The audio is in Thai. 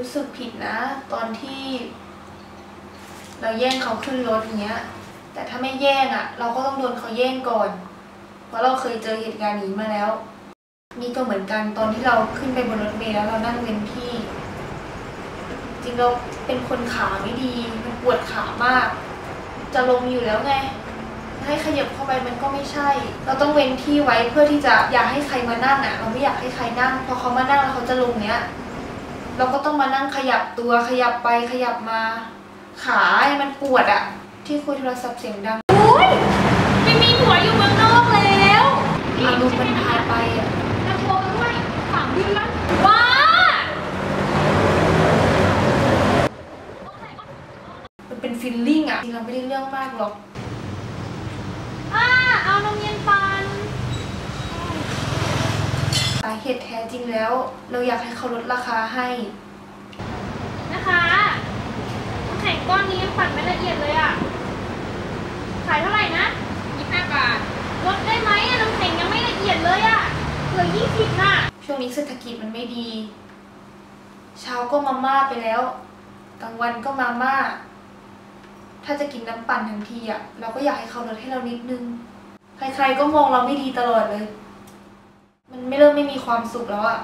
รู้สึกผิดนะ ตอนที่ เราแย่งเขาขึ้นรถอย่างเงี้ย แต่ถ้าไม่แย่งอะ่ะ เราก็ต้องโดนเขาแย่งก่อน เพราะเราเคยเจอเหตุการณ์นี้มาแล้ว นี่ก็เหมือนกันตอนที่เราขึ้นไปบนรถเมล์แล้วเรานั่งเว้นที่ จริงเราเป็นคนขาไม่ดี มันปวดขามาก จะลงอยู่แล้วไงให้ขยับเข้าไปมันก็ไม่ใช่ เราต้องเว้นที่ไว้เพื่อที่จะอยากให้ใครมานั่งอะ เราไม่อยากให้ใครนั่ง พอเขามานั่งแล้วเขาจะลงเนี้ย เราก็ต้องมานั่งขยับตัวขยับไปขยับมา ขาให้มันปวดอะที่คุยโทรศัพท์เสียงดังไม่มีหัวอยู่เมืองนอกแล้วอารมณ์มันพาไปอะจะโทรมาด้วยสามเดือนว้ามันเป็นฟีลลิ่งอะจริงเราไม่ได้เรื่องมากหรอกอ่าเอานมเย็นปัน สาเหตุแท้จริงแล้ว เราอยากให้เขาลดราคาให้ นะคะน้ำแข็งก้อนนี้ยังปั่นไม่ละเอียดเลยอะขายเท่าไหร่นะยี่ห้าบาท ลดได้ไหมอะน้ำแข็งยังไม่ละเอียดเลยอะเหลือยี่สิบน่ะ ช่วงนี้เศรษฐกิจมันไม่ดี เช้าก็มาม่าไปแล้ว กลางวันก็มาม่า ถ้าจะกินน้ำปั่นทันทีอะเราก็อยากให้เขาลดให้เรานิดนึง ใครๆก็มองเราไม่ดีตลอดเลย มันไม่เริ่มไม่มีความสุขแล้วอะ